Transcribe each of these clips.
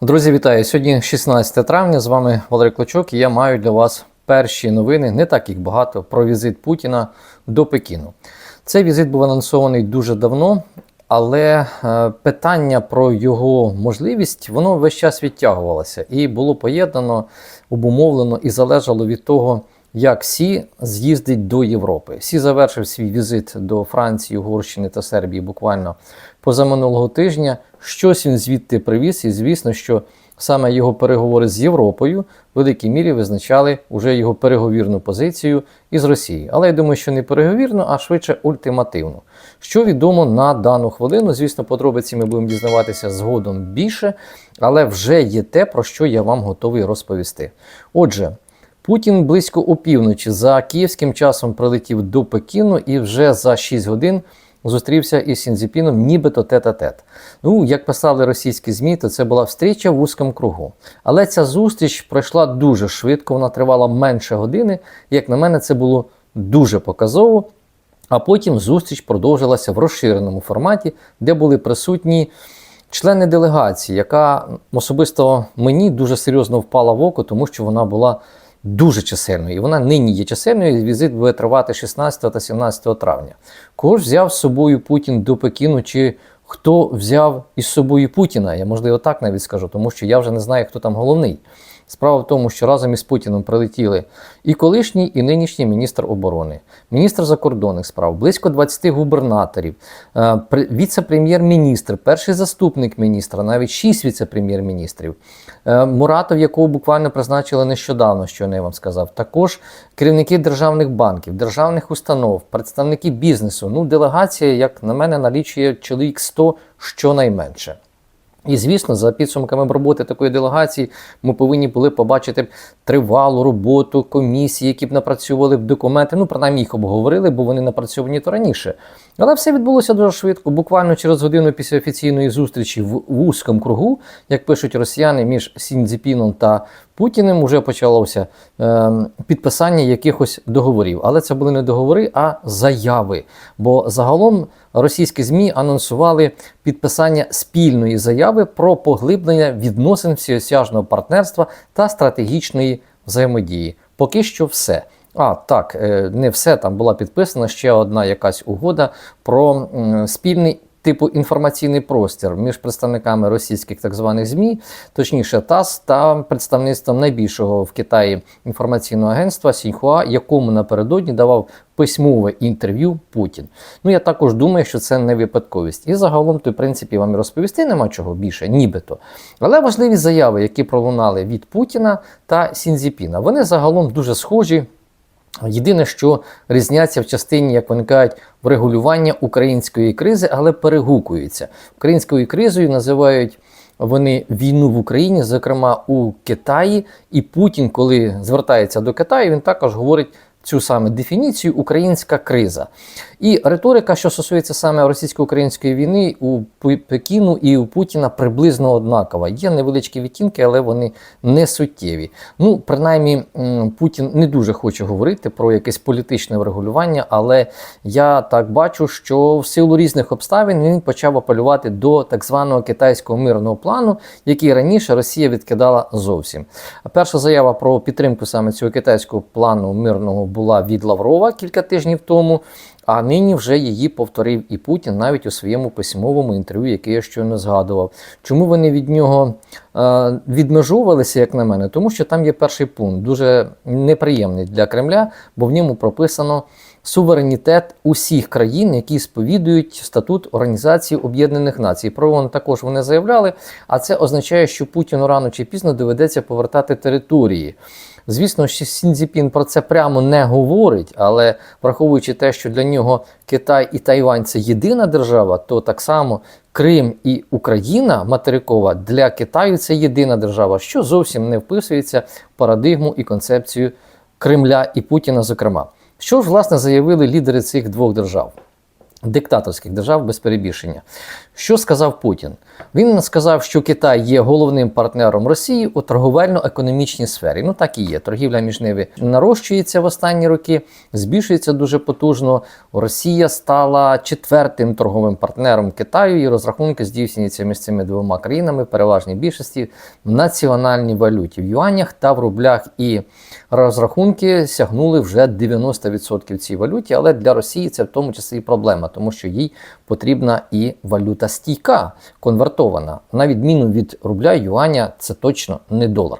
Друзі, вітаю! Сьогодні 16 травня. З вами Валерій Клочок, і я маю для вас перші новини, не так їх багато, про візит Путіна до Пекіну. Цей візит був анонсований дуже давно, але е, питання про його можливість воно весь час відтягувалося і було поєднано, обумовлено і залежало від того, як Сі з'їздить до Європи. Сі завершив свій візит до Франції, Угорщини та Сербії буквально позаминулого тижня. Щось він звідти привіз, і звісно, що саме його переговори з Європою в великій мірі визначали уже його переговірну позицію із Росією. Але я думаю, що не переговірну, а швидше ультимативну. Що відомо на дану хвилину, звісно, подробиці ми будемо дізнаватися згодом більше, але вже є те, про що я вам готовий розповісти. Отже. Путін близько опівночі за київським часом прилетів до Пекіну і вже за 6 годин зустрівся із Сінзіпіном, нібито тет-а-тет. Ну, як писали російські ЗМІ, то це була встріча в вузькому кругу. Але ця зустріч пройшла дуже швидко, вона тривала менше години. Як на мене, це було дуже показово. А потім зустріч продовжилася в розширеному форматі, де були присутні. Члени делегації, яка особисто мені дуже серйозно впала в око, тому що вона була дуже чисельною. І вона нині є чисельною. Візит буде тривати 16 та 17 травня. Кого ж взяв з собою Путін до Пекіну? Чи хто взяв із собою Путіна? Я можливо так навіть скажу, тому що я вже не знаю, хто там головний. Справа в тому, що разом із Путіним прилетіли і колишній, і нинішній міністр оборони, міністр закордонних справ, близько 20 губернаторів, е, віце-прем'єр-міністр, перший заступник міністра, навіть 6 віце-прем'єр-міністрів, Муратов, якого буквально призначили нещодавно, що я вам сказав. Також керівники державних банків, державних установ, представники бізнесу. Ну, делегація, як на мене, налічує чоловік 100 щонайменше. І, звісно, за підсумками роботи такої делегації ми повинні були побачити тривалу роботу комісії, які б напрацьовували б документи. Ну, принаймні їх обговорили, бо вони напрацьовані то раніше. Але все відбулося дуже швидко. Буквально через годину після офіційної зустрічі в вузькому кругу, як пишуть росіяни, між Сіньцзіпіном та Путіним вже почалося е, підписання якихось договорів. Але це були не договори, а заяви. Бо загалом російські ЗМІ анонсували підписання спільної заяви про поглиблення відносин всеосяжного партнерства та стратегічної взаємодії. Поки що все. А, так, е, не все там була підписана ще одна якась угода про спільний типу інформаційний простір між представниками російських так званих ЗМІ, точніше ТАСС та представництвом найбільшого в Китаї інформаційного агентства Сіньхуа, якому напередодні давав письмове інтерв'ю Путін. Ну я також думаю, що це не випадковість. І загалом, то в принципі, вам розповісти нема чого більше, нібито. Але важливі заяви, які пролунали від Путіна та Сінзіпіна, вони загалом дуже схожі. Єдине, що різняться в частині, як вони кажуть, врегулювання української кризи, але перегукуються. Українською кризою називають вони війну в Україні, зокрема у Китаї. І Путін, коли звертається до Китаю, він також говорить цю саме дефініцію українська криза. І риторика, що стосується саме російсько-української війни, у Пекіну і у Путіна приблизно однакова. Є невеличкі відтінки, але вони не суттєві. Ну, принаймні, Путін не дуже хоче говорити про якесь політичне врегулювання, але я так бачу, що в силу різних обставин він почав апелювати до так званого китайського мирного плану, який раніше Росія відкидала зовсім. Перша заява про підтримку саме цього китайського плану мирного була від Лаврова кілька тижнів тому. А нині вже її повторив і Путін навіть у своєму письмовому інтерв'ю, яке я щойно згадував. Чому вони від нього е, відмежувалися, як на мене? Тому що там є перший пункт, дуже неприємний для Кремля, бо в ньому прописано суверенітет усіх країн, які сповідують статут Організації Об'єднаних Націй. Про воно також вони заявляли, а це означає, що Путіну рано чи пізно доведеться повертати території. Звісно, що Сінзіпін про це прямо не говорить, але враховуючи те, що для нього Китай і Тайвань це єдина держава, то так само Крим і Україна материкова для Китаю це єдина держава, що зовсім не вписується в парадигму і концепцію Кремля і Путіна, зокрема. Що ж, власне, заявили лідери цих двох держав? Диктаторських держав без перебільшення. Що сказав Путін? Він сказав, що Китай є головним партнером Росії у торговельно-економічній сфері. Ну так і є. Торгівля між ними нарощується в останні роки, збільшується дуже потужно. Росія стала четвертим торговим партнером Китаю, і розрахунки здійснюються між цими двома країнами, переважній більшості в національній валюті в юанях та в рублях. І розрахунки сягнули вже 90% цій валюті. Але для Росії це в тому числі і проблема, тому що їй потрібна і валюта стійка, конвертована. На відміну від рубля, юаня це точно не долар.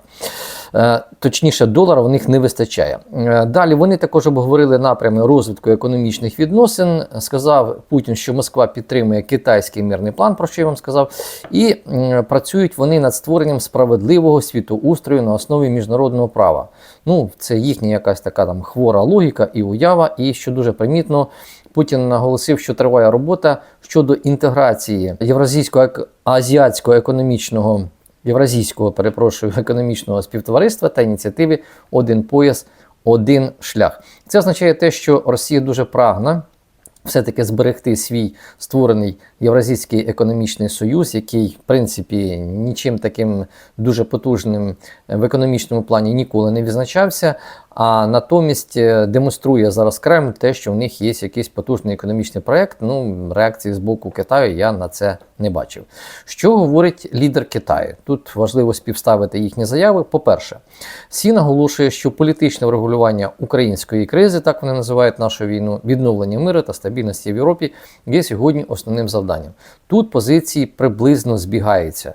Е, Точніше, долара в них не вистачає. Е, Далі вони також обговорили напрями розвитку економічних відносин. Сказав Путін, що Москва підтримує китайський мирний план, про що я вам сказав, і працюють вони над створенням справедливого світоустрою на основі міжнародного права. Ну, це їхня якась така там хвора логіка і уява. І що дуже примітно, Путін наголосив, що триває робота щодо інтеграції євразійського азіатського економічного євразійського перепрошую економічного співтовариства та ініціативи Один пояс, один шлях. Це означає те, що Росія дуже прагне все-таки зберегти свій створений Євразійський економічний союз, який, в принципі, нічим таким дуже потужним в економічному плані ніколи не відзначався. А натомість е, демонструє зараз Кремль те, що в них є якийсь потужний економічний проект. Ну, реакції з боку Китаю я на це не бачив. Що говорить лідер Китаю? Тут важливо співставити їхні заяви. По-перше, Сі наголошує, що політичне врегулювання української кризи, так вони називають нашу війну, відновлення миру та стабільності в Європі, є сьогодні основним завданням. Тут позиції приблизно збігаються.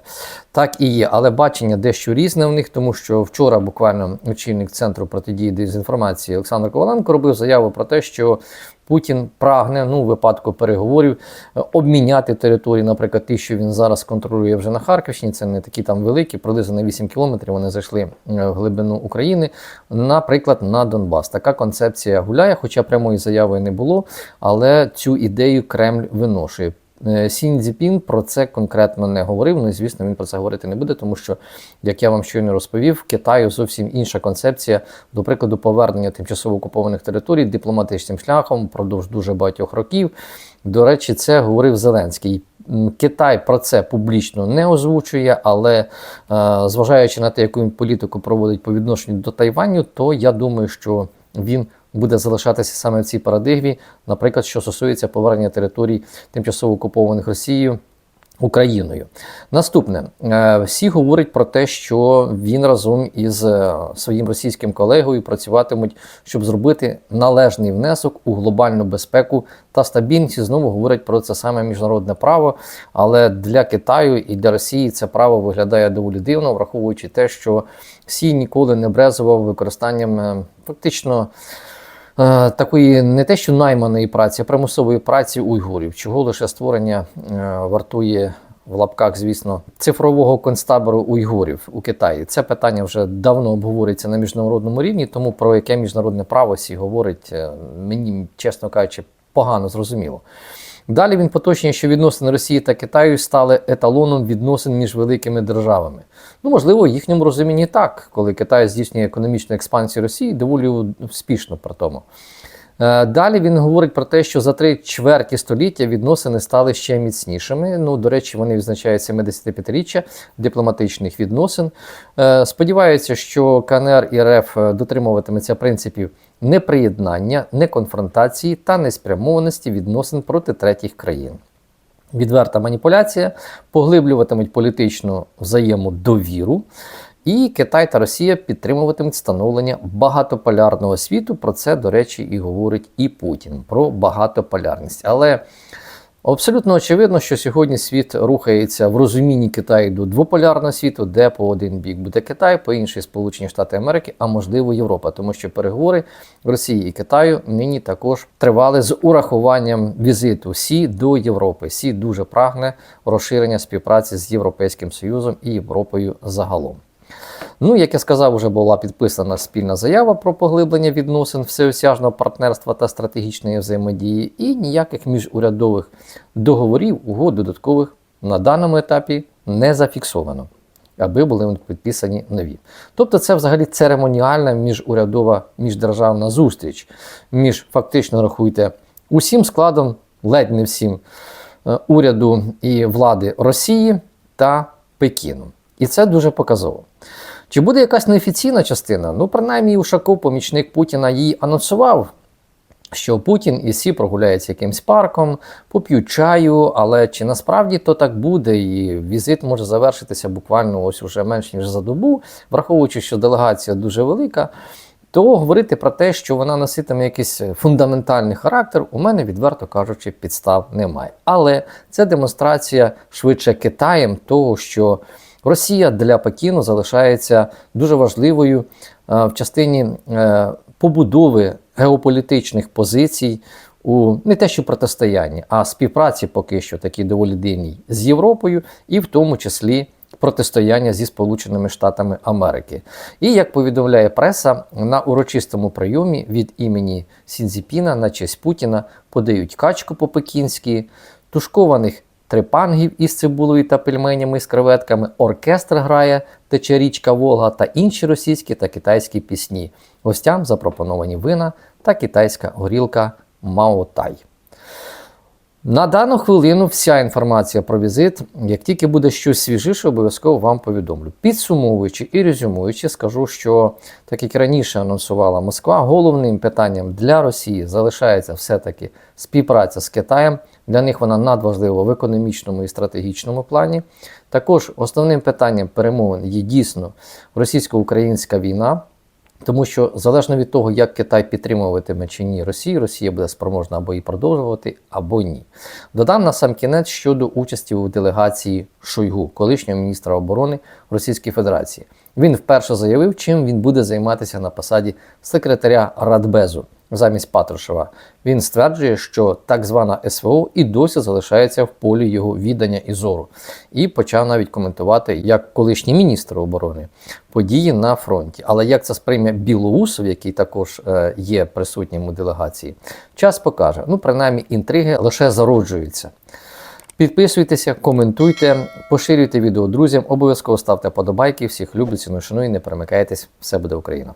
Так і є, але бачення дещо різне в них, тому що вчора буквально очільник центру протидії дезінформації Олександр Коваленко робив заяву про те, що Путін прагне, ну, у випадку переговорів, е, обміняти території, наприклад, ті, що він зараз контролює вже на Харківщині, це не такі там великі, приблизно на 8 кілометрів вони зайшли е, в глибину України, наприклад, на Донбас. Така концепція гуляє, хоча прямої заяви не було, але цю ідею Кремль виношує. Е, Сінь Цзіпін про це конкретно не говорив. Ну і звісно, він про це говорити не буде, тому що, як я вам щойно розповів, в Китаю зовсім інша концепція, до прикладу, повернення тимчасово окупованих територій дипломатичним шляхом впродовж дуже багатьох років. До речі, це говорив Зеленський. Китай про це публічно не озвучує, але е, зважаючи на те, яку він політику проводить по відношенню до Тайваню, то я думаю, що він буде залишатися саме в цій парадигмі, наприклад, що стосується повернення територій тимчасово окупованих Росією. Україною. Наступне, Е, всі говорять про те, що він разом із е, своїм російським колегою працюватимуть, щоб зробити належний внесок у глобальну безпеку та стабільність. Знову говорять про це саме міжнародне право. Але для Китаю і для Росії це право виглядає доволі дивно, враховуючи те, що Сі ніколи не брезував використанням е, фактично. Е, Такої не те, що найманої праці, а примусової праці уйгурів, чого лише створення е, вартує в лапках, звісно, цифрового концтабору уйгурів у Китаї. Це питання вже давно обговорюється на міжнародному рівні, тому про яке міжнародне право сі говорить, е, мені, чесно кажучи, погано зрозуміло. Далі він поточнює, що відносини Росії та Китаю стали еталоном відносин між великими державами. Ну, можливо, в їхньому розумінні так, коли Китай здійснює економічну експансію Росії, доволі успішно при тому. Е, Далі він говорить про те, що за три чверті століття відносини стали ще міцнішими. Ну, до речі, вони відзначають 75-річчя дипломатичних відносин. Е, Сподіваються, що КНР і РФ дотримуватиметься принципів неприєднання, неконфронтації та неспрямованості відносин проти третіх країн. Відверта маніпуляція поглиблюватимуть політичну взаємодовіру, і Китай та Росія підтримуватимуть становлення багатополярного світу. Про це, до речі, і говорить і Путін про багатополярність. Але абсолютно очевидно, що сьогодні світ рухається в розумінні Китаю до двополярного світу, де по один бік буде Китай, по інший Сполучені Штати Америки, а можливо Європа, тому що переговори Росії і Китаю нині також тривали з урахуванням візиту Сі до Європи. Сі дуже прагне розширення співпраці з Європейським Союзом і Європою загалом. Ну, як я сказав, вже була підписана спільна заява про поглиблення відносин всеосяжного партнерства та стратегічної взаємодії, і ніяких міжурядових договорів, угод додаткових на даному етапі не зафіксовано, аби були підписані нові. Тобто, це взагалі церемоніальна міжурядова міждержавна зустріч між фактично рахуйте усім складом, ледь не всім е, уряду і влади Росії та Пекіну. І це дуже показово. Чи буде якась неофіційна частина? Ну, принаймні, Ушаков, помічник Путіна, її анонсував, що Путін і Сі прогуляються якимсь парком, поп'ють чаю, але чи насправді то так буде, і візит може завершитися буквально ось уже менш ніж за добу, враховуючи, що делегація дуже велика. То говорити про те, що вона носитиме якийсь фундаментальний характер, у мене, відверто кажучи, підстав немає. Але це демонстрація швидше Китаєм того, що Росія для Пекіну залишається дуже важливою е, в частині е, побудови геополітичних позицій у не те, що протистоянні, а співпраці поки що такій доволі дивній з Європою, і в тому числі протистояння зі Сполученими Штатами Америки. І як повідомляє преса, на урочистому прийомі від імені Сінзіпіна на честь Путіна подають качку по-пекінськи, тушкованих трипангів із цибулею та пельменями з креветками, оркестр грає тече річка Волга та інші російські та китайські пісні. Гостям запропоновані вина та китайська горілка Маотай. На дану хвилину вся інформація про візит. Як тільки буде щось свіжіше, обов'язково вам повідомлю. Підсумовуючи і резюмуючи, скажу, що так як раніше анонсувала Москва, головним питанням для Росії залишається все-таки співпраця з Китаєм. Для них вона надважлива в економічному і стратегічному плані. Також основним питанням перемовин є дійсно російсько-українська війна. Тому що залежно від того, як Китай підтримуватиме чи ні Росію, Росія буде спроможна або її продовжувати, або ні. Додам на сам кінець щодо участі у делегації Шойгу, колишнього міністра оборони Російської Федерації. Він вперше заявив, чим він буде займатися на посаді секретаря Радбезу замість Патрушева. Він стверджує, що так звана СВО і досі залишається в полі його віддання і зору, і почав навіть коментувати як колишній міністр оборони події на фронті. Але як це сприйме Білоусов, який також е, є присутнім у делегації, час покаже. Ну, принаймні, інтриги лише зароджуються. Підписуйтеся, коментуйте, поширюйте відео друзям, обов'язково ставте подобайки. Всіх люблю, ціную, шаную, не перемикайтесь. Все буде Україна!